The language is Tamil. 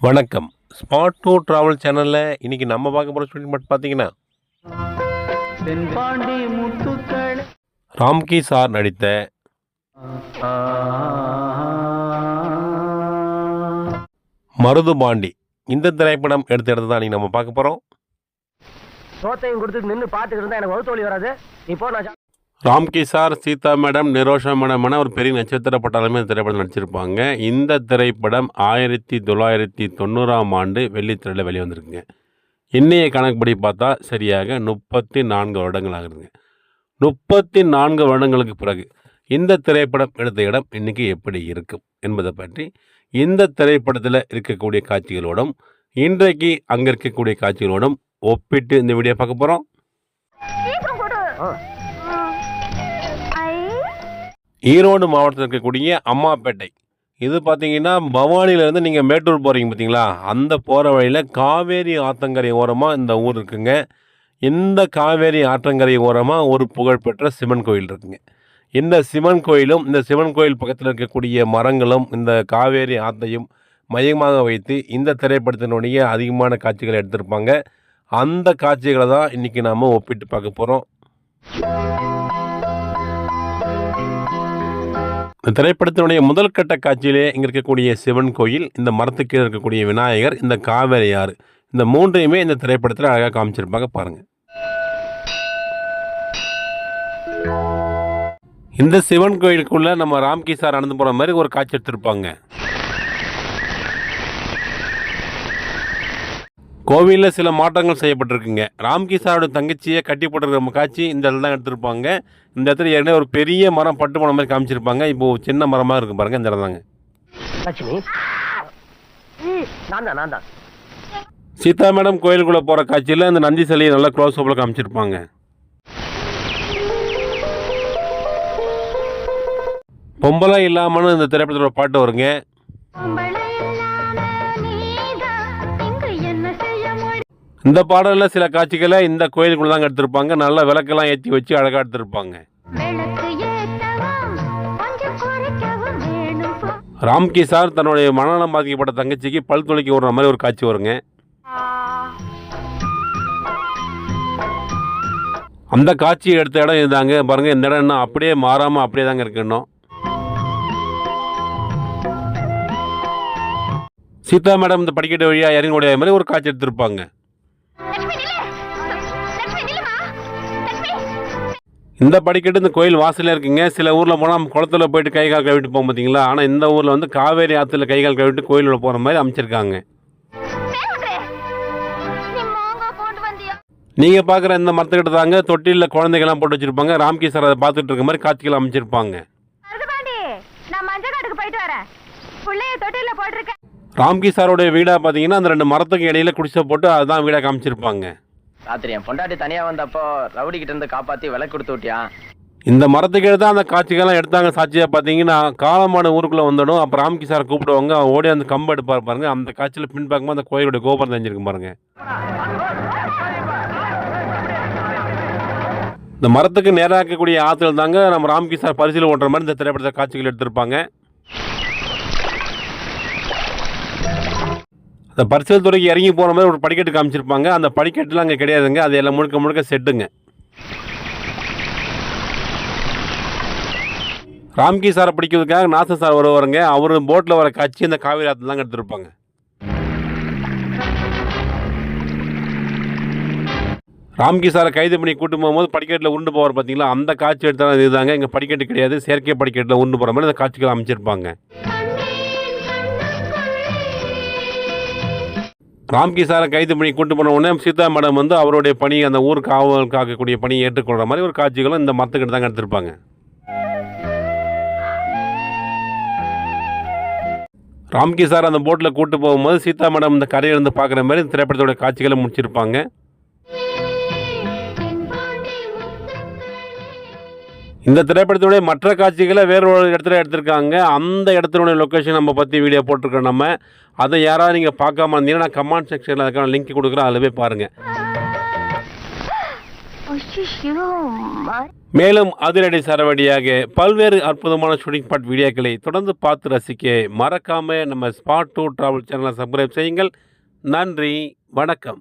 வணக்கம். ஸ்மார்ட் டூ ட்ராவல் சேனலில் இன்னைக்கு நம்ம பார்க்க போகிற ஸ்டூடெண்ட் மட்டும் பார்த்தீங்கன்னா ராம்கி சார் நடித்த மருதுபாண்டி இந்த திரைப்படம் எடுத்த எடுத்து தான் நீங்கள் நம்ம பார்க்க போகிறோம் சோத்தையும் கொடுத்துட்டு நின்று பார்த்துக்கிட்டு இருந்தா எனக்கு வகுத்தோழி வராது. இப்போ நான் சா- ராம்கி சார் சீதா மேடம் நிரோஷா மேடம்னா ஒரு பெரிய நட்சத்திர பட்டாளமே இந்த திரைப்படம் நடிச்சிருப்பாங்க. இந்த திரைப்படம் ஆயிரத்தி தொள்ளாயிரத்தி தொண்ணூறாம் ஆண்டு வெள்ளித்திரையில் வெளிவந்திருக்குங்க. இன்னைய கணக்குப்படி பார்த்தா சரியாக முப்பத்தி நான்கு வருடங்கள் ஆகுதுங்க முப்பத்தி நான்கு வருடங்களுக்கு பிறகு இந்த திரைப்படம் எடுத்த இடம் இன்னைக்கு எப்படி இருக்கும் என்பதை பற்றி இந்த திரைப்படத்தில் இருக்கக்கூடிய காட்சிகளோடும் இன்றைக்கு அங்கே இருக்கக்கூடிய காட்சிகளோடும் ஒப்பிட்டு இந்த வீடியோ பார்க்க போகிறோம் ஈரோடு மாவட்டத்தில் இருக்கக்கூடிய அம்மாப்பேட்டை. இது பார்த்தீங்கன்னா பவானியிலேருந்து நீங்கள் மேட்டூர் போகிறீங்க பார்த்தீங்களா அந்த போகிற வழியில் காவேரி ஆத்தங்கரை ஓரமாக இந்த ஊர் இருக்குங்க. இந்த காவேரி ஆற்றங்கரை ஓரமாக ஒரு புகழ்பெற்ற சிவன் கோயில் இருக்குங்க. இந்த சிவன் கோயிலும் இந்த சிவன் கோயில் பக்கத்தில் இருக்கக்கூடிய மரங்களும் இந்த காவேரி ஆத்தையும் மையமாக வைத்து இந்த திரைப்படத்தினுடைய அதிகமான காட்சிகளை எடுத்திருப்பாங்க. அந்த காட்சிகளை தான் இன்றைக்கி நாம் ஒப்பிட்டு பார்க்க போகிறோம் இந்த திரைப்படத்தினுடைய முதல் கட்ட காட்சியிலே இங்கே இருக்கக்கூடிய சிவன் கோயில் இந்த மரத்துக்கீழே இருக்கக்கூடிய விநாயகர் இந்த காவேரி ஆறு இந்த மூன்றையுமே இந்த திரைப்படத்தில் அழகாக காமிச்சிருப்பாங்க பாருங்க. இந்த சிவன் கோயிலுக்குள்ள நம்ம ராம்கி சார் நடந்து போகிற மாதிரி ஒரு காட்சி எடுத்திருப்பாங்க. கோவிலில் சில மாற்றங்கள் செய்யப்பட்டிருக்குங்க. ராம்கி சாரோட தங்கச்சியை கட்டி போட்டிருக்கிற காட்சி இந்த இடத்துல தான் எடுத்திருப்பாங்க. இந்த இடத்துல ஏற்கனவே ஒரு பெரிய மரம் பட்டு போன மாதிரி காமிச்சிருப்பாங்க. இப்போ சின்ன மரமாக இருக்கு பாருங்க இந்த இடம் தாங்க லட்சுமி. ஈ, நான் தான் நான் தான் சீதா மேடம் கோயிலுக்குள்ளே போகிற காட்சியில் இந்த நந்தி சிலையை நல்லா க்ளோஸ் அப்பில் காமிச்சிருப்பாங்க. பொம்பளை இல்லாமனு இந்த திரைப்படத்தோட பாட்டு வருங்க. இந்த பாடலில் சில காட்சிகளை இந்த கோயிலுக்குள்ள தாங்க எடுத்திருப்பாங்க. நல்லா விளக்கெல்லாம் ஏற்றி வச்சு அழகாக எடுத்திருப்பாங்க. ராம்கி சார் தன்னுடைய மனநலம் பாதிக்கப்பட்ட தங்கச்சிக்கு பல் துளைக்கி விடுற மாதிரி ஒரு காட்சி வருங்க. அந்த காட்சி எடுத்த இடம் இதுதாங்க. பாருங்க இந்த இடம் இன்னும் அப்படியே மாறாமல் அப்படியே தாங்க இருக்கு இன்னும். சீதா மேடம் இந்த படிக்கட்டு வழியாக இறங்கி முடியாத மாதிரி ஒரு காட்சி எடுத்திருப்பாங்க. இந்த படிக்கட்டு இந்த கோயில் வாசலில் இருக்குங்க. சில ஊரில் போனால் நம்ம குளத்துல போயிட்டு கை கால் கழுவிட்டு போக பார்த்தீங்களா ஆனால் இந்த ஊரில் வந்து காவேரி ஆற்றுல கை கால் கழுவிட்டு கோயிலில் போகிற மாதிரி அமைச்சிருக்காங்க. நீங்கள் பார்க்குற இந்த மரத்துக்கிட்ட தாங்க தொட்டிலில் குழந்தைகள்லாம் போட்டு வச்சுருப்பாங்க. ராம்கி சார் அதை பார்த்துட்டு இருக்க மாதிரி காட்சிகள் அமைச்சிருப்பாங்க. மருதுபாண்டி ராம்கி சாரோடைய வீடாக பார்த்தீங்கன்னா அந்த ரெண்டு மரத்துக்கு இடையில குடிசை போட்டு அதுதான் வீடாக காமிச்சிருப்பாங்க. ராத்திரி என் பொண்டாட்டி தனியா வந்தப்போ ரவுடி கிட்ட இருந்து காப்பாத்தி விலை கொடுத்து விட்டியா? இந்த மரத்துக்கு தான் அந்த காட்சிகள்லாம் எடுத்தாங்க சாட்சியாக பார்த்தீங்கன்னா காலமான ஊருக்குள்ளே வந்துடும் அப்புறம் ராம்கி சார் கூப்பிடுவாங்க அவன் ஓடி அந்த கம்பு எடுப்பார் பாருங்க அந்த காட்சியில் பின்பக்கமாக அந்த கோயிலோட கோபுரம் தெரிஞ்சிருக்கும் பாருங்க. இந்த மரத்துக்கு நேராக இருக்கக்கூடிய ஆற்றுல தாங்க நம்ம ராம்கி சார் பரிசீலனை ஓட்டுற மாதிரி இந்த திரைப்படத்தை காட்சிகள் எடுத்திருப்பாங்க. அந்த பரிசல் துறைக்கு இறங்கி போகிற மாதிரி ஒரு படிக்கட்டு காமிச்சிருப்பாங்க. அந்த படிக்கட்டுலாம் அங்கே கிடையாதுங்க. அது எல்லாம் முழுக்க முழுக்க செட்டுங்க. ராம்கி சாரை பிடிக்கிறதுக்காக நாசர் சார் வருவாருங்க. அவர் போட்டில் வர காட்சி இந்த காவிரி ஆற்றுல தான் எடுத்திருப்பாங்க. ராம்கி சாரை கைது பண்ணி கூட்டு போகும்போது படிக்கட்டில் உண்டு போவார் பார்த்தீங்களா அந்த காட்சி எடுத்தாலும் இதுதாங்க. இங்கே படிக்கட்டு கிடையாது. செயற்கை படிக்கட்டில் உண்டு போகிற மாதிரி அந்த காட்சிகள் அமைச்சிருப்பாங்க. ராம்கி சாரை கைது பண்ணி கூட்டு போன உடனே சீதா மேடம் வந்து அவருடைய பணி அந்த ஊர் காவல் காக்கக்கூடிய பணியை ஏற்றுக்கொள்கிற மாதிரி ஒரு காட்சிகளும் இந்த மரத்துக்கிட்ட தாங்க எடுத்திருப்பாங்க. ராம்கி சார் அந்த போட்டில் கூட்டு போகும்போது சீதா மேடம் இந்த கரையிலிருந்து பார்க்குற மாதிரி இந்த திரைப்படத்தோட காட்சிகளை முடிச்சிருப்பாங்க. இந்த திரைப்படத்தினுடைய மற்ற காட்சிகளை வேறு ஒரு இடத்துல எடுத்திருக்காங்க. அந்த இடத்தினுடைய லொக்கேஷன் நம்ம பற்றி வீடியோ போட்டிருக்கோம் நம்ம. அதை யாராவது நீங்கள் பார்க்காம இருந்தீங்கன்னா நான் கமெண்ட் செக்ஷனில் அதுக்கான லிங்க் கொடுக்குறேன். அதில் போய் பாருங்கள் மேலும் அதிரடி சரவடியாக பல்வேறு அற்புதமான ஷூட்டிங் ஸ்பாட் வீடியோக்களை தொடர்ந்து பார்த்து ரசிக்க மறக்காமல் நம்ம ஸ்பாட் டூ டிராவல் சேனலை சப்ஸ்கிரைப் செய்யுங்கள். நன்றி வணக்கம்.